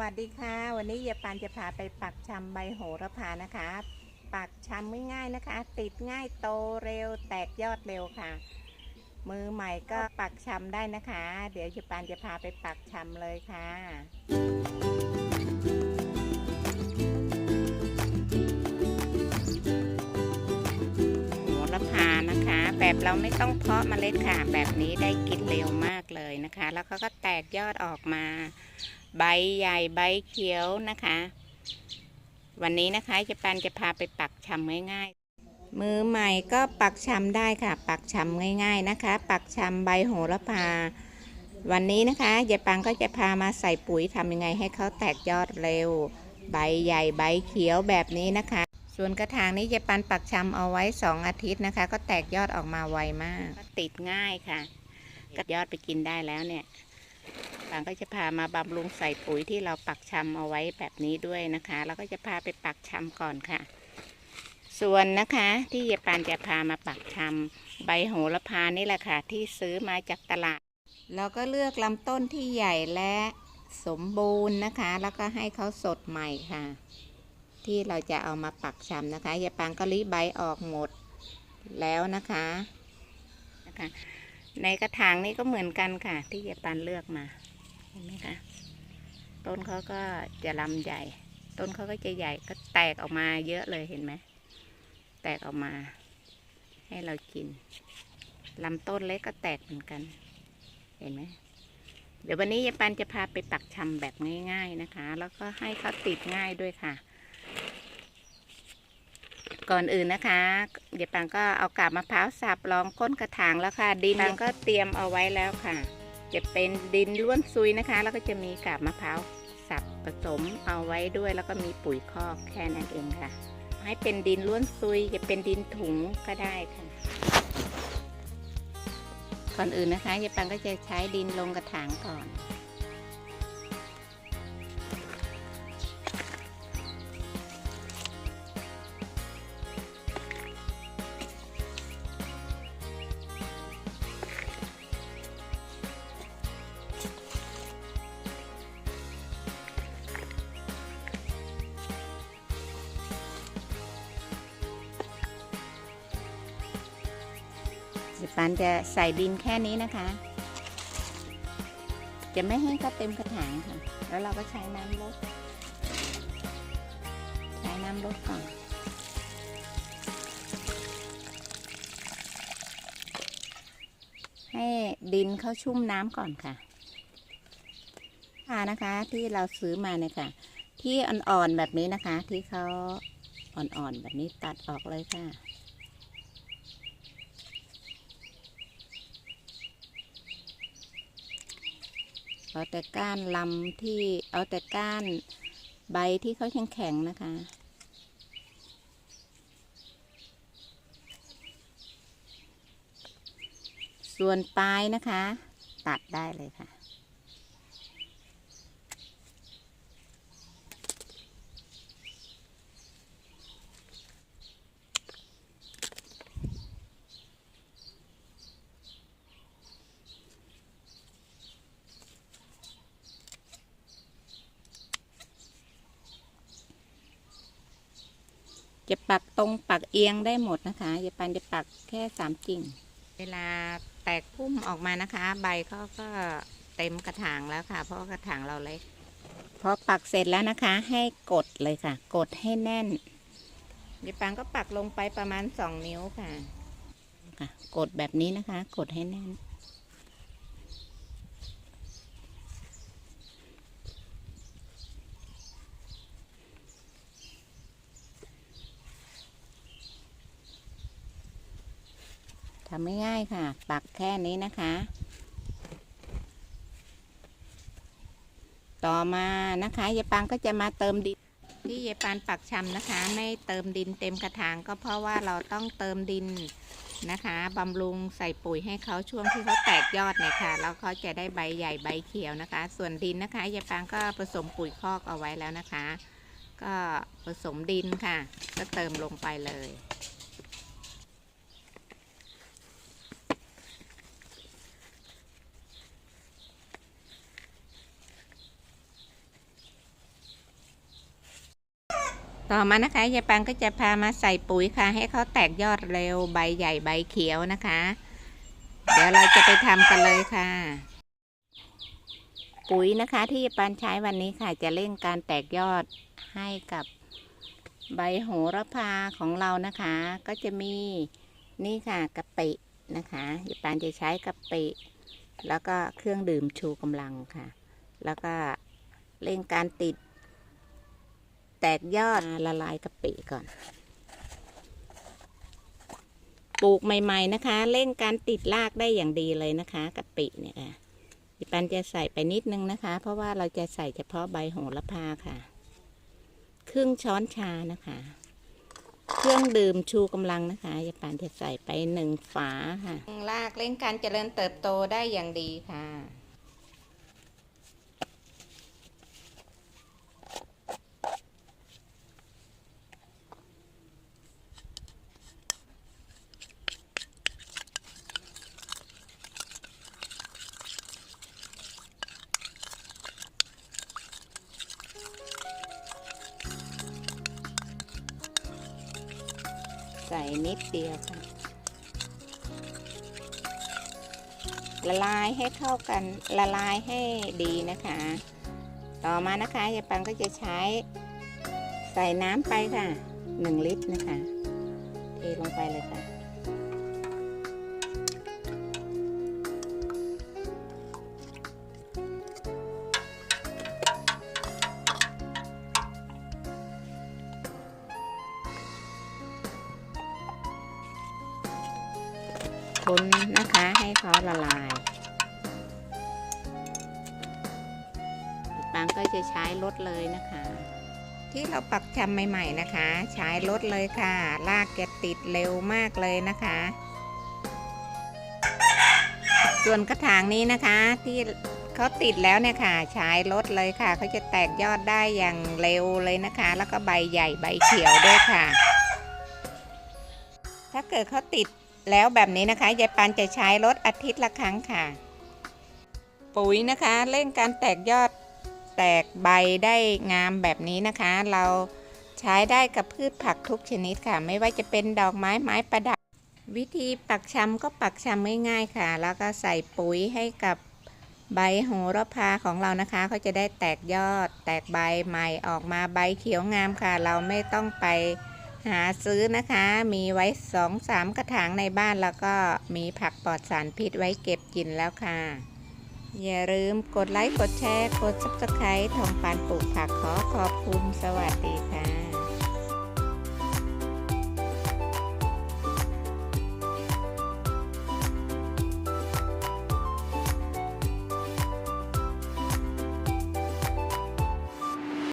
วัสดีค่ะ วันนี้ยายปานจะพาไปปักชำใบโหระพานะคะ ปักชำง่ายๆนะคะ ติดง่ายโตเร็วแตกยอดเร็วค่ะ มือใหม่ก็ปักชำได้นะคะ เดี๋ยวยายปานจะพาไปปักชำเลยค่ะโหระพานะคะ แบบเราไม่ต้องเพาะเมล็ดค่ะ แบบนี้ได้กินเร็วมากเลยนะคะ แล้วเขาก็แตกยอดออกมา ใบใหญ่ใบเขียวนะคะ วันนี้นะคะจะปันจะพาไปปักชำง่ายๆ มือใหม่ก็ปักชำได้ค่ะ ปักชำง่าย ๆนะคะ ปักชำใบโหระพา วันนี้นะคะยายปังก็จะพามาใส่ปุ๋ยทำยังไงให้เขาแตกยอดเร็ว ใบใหญ่ใบเขียวแบบนี้นะคะ ส่วนกระถางนี้ยายปันปักชำเอาไว้ 2 อาทิตย์นะคะ ก็แตกยอดออกมาไวมากก็ติดง่ายค่ะก็ยอดไปกินได้แล้วเนี่ย ปางก็จะพามาบำรุงใส่ปุ๋ยที่เราปักชำเอาไว้แบบนี้ด้วยนะคะแล้วก็จะพาไปปักชำก่อนค่ะ ส่วนนะคะที่ยายปานจะพามาปักชำใบโหระพานี่แหละค่ะ ที่ซื้อมาจากตลาด เราก็เลือกลำต้นที่ใหญ่และสมบูรณ์นะคะ แล้วก็ให้เขาสดใหม่ค่ะ ที่เราจะเอามาปักชำนะคะยายปางก็รีใบออกหมดแล้วนะคะนะคะในกระถางนี้ก็เหมือนกันค่ะ ที่ยายปานเลือกมา เห็นไหมคะต้นเขาก็จะลำใหญ่ ต้นเขาก็จะใหญ่ก็แตกออกมาเยอะเลยเห็นไหมแตกออกมา ให้เรากินลำต้นเล็กก็แตกเหมือนกัน เห็นไหมเดี๋ยววันนี้ยายปานจะพาไปปักชำแบบง่าย ๆนะคะ แล้วก็ให้เขาติดง่ายด้วยค่ะ ก่อนอื่นนะคะเดี๋ยปังก็เอากาบมะพร้าวสับรองก้นกระถางแล้วค่ะดินปังก็เตรียมเอาไว้แล้วค่ะ จะเป็นดินล้วนซุยนะคะ แล้วก็จะมีกาบมะพร้าวสับผสมเอาไว้ด้วย แล้วก็มีปุ๋ยคอกแค่นั้นเองค่ะ ให้เป็นดินล้วนซุย จะเป็นดินถุงก็ได้ค่ะ ก่อนอื่นนะคะยายปังก็จะใช้ดินลงกระถางก่อน ดี๋ยวปานจะใส่ดินแค่นี้นะคะ จะไม่ให้เขาเต็มกระถางค่ะ แล้วเราก็ใช้น้ำลดใช้น้ำลดก่อนให้ดินเขาชุ่มน้ำก่อนค่ะค่ะนะคะที่เราซื้อมาเนี่ยค่ะ ที่อ่อนๆแบบนี้นะคะ ที่เขาอ่อนๆแบบนี้ตัดออกเลยค่ะ เอาแต่ก้านลำที่เอาแต่ก้านใบที่เขาแข็งแข็งนะคะ ส่วนปลายนะคะ ตัดได้เลยค่ะ จะปักตรงปักเอียงได้หมดนะคะอย่าปันจะปักแค่สามกิ่ง เวลาแตกพุ่มออกมานะคะ ใบเขาก็เต็มกระถางแล้วค่ะ เพราะว่ากระถางเราเล็กพอปักเสร็จแล้วนะคะ ให้กดเลยค่ะ กดให้แน่นเดี๋ยวปังก็ปักลงไปประมาณสองนิ้วค่ะค่ะ กดแบบนี้นะคะ กดให้แน่น ทำไม่ง่ายค่ะ ปักแค่นี้นะคะ ต่อมานะคะยายปางก็จะมาเติมดินที่ยายปานปักชำนะคะ ไม่เติมดินเต็มกระถางก็เพราะว่าเราต้องเติมดินนะคะบำรุงใส่ปุ๋ยให้เขาช่วงที่เขาแตกยอดเนี่ยค่ะแล้วเขาจะได้ใบใหญ่ใบเขียวนะคะ ส่วนดินนะคะยายปางก็ผสมปุ๋ยคอกเอาไว้แล้วนะคะ ก็ผสมดินค่ะ ก็เติมลงไปเลย ต่อมานะคะยายปังก็จะพามาใส่ปุ๋ยค่ะ ให้เขาแตกยอดเร็วใบใหญ่ใบเขียวนะคะ เดี๋ยวเราจะไปทำกันเลยค่ะ ปุ๋ยนะคะที่ยายปันใช้วันนี้ค่ะ จะเร่งการแตกยอดให้กับใบโหระพาของเรานะคะ ก็จะมีนี่ค่ะกะปินะคะยายปันจะใช้กะปิ แล้วก็เครื่องดื่มชูกำลังค่ะ แล้วก็เร่งการติด แตกยอดละลายกะปิก่อน ปลูกใหม่ ๆ นะคะ เร่งการติดรากได้อย่างดีเลยนะคะกะปิเนี่ยค่ะดิปันจะใส่ไปนิดนึงนะคะ เพราะว่าเราจะใส่เฉพาะใบโหระพาค่ะ ครึ่งช้อนชานะคะ เครื่องดื่มชูกำลังนะคะยายปานจะใส่ไปหนึ่งฝาค่ะรากเร่งการเจริญเติบโตได้อย่างดีค่ะ ใส่นิดเดียวค่ะละลายให้เข้ากันละลายให้ดีนะคะ ต่อมานะคะยายปังก็จะใช้ใส่น้ำไปค่ะหนึ่งลิตรนะคะ เทลงไปเลยค่ะ คนนะคะให้เขาละลายปังก็จะใช้รถเลยนะคะ ที่เราปักชำใหม่ ๆนะคะ ใช้รถเลยค่ะลากแกติดเร็วมากเลยนะคะ ส่วนกระถางนี้นะคะที่เขาติดแล้วเนี่ยค่ะใช้รถเลยค่ะเขาจะแตกยอดได้อย่างเร็วเลยนะคะ แล้วก็ใบใหญ่ใบเขียวด้วยค่ะ ถ้าเกิดเขาติด แล้วแบบนี้นะคะยายปันจะใช้รถอาทิตย์ละครั้งค่ะ ปุ๋ยนะคะเร่งการแตกยอดแตกใบได้งามแบบนี้นะคะ เราใช้ได้กับพืชผักทุกชนิดค่ะ ไม่ว่าจะเป็นดอกไม้ไม้ประดับ วิธีปักชำก็ปักชำง่ายๆค่ะ แล้วก็ใส่ปุ๋ยให้กับใบโหระพาของเรานะคะเขาจะได้แตกยอด แตกใบใหม่ออกมาใบเขียวงามค่ะ เราไม่ต้องไป หาซื้อนะคะ มีไว้สองสามกระถางในบ้านแล้วก็มีผักปลอดสารพิษไว้เก็บกินแล้วค่ะ อย่าลืมกดไลค์ กดแชร์ กด subscribe ทองปานปลูกผักขอขอบคุณสวัสดีค่ะ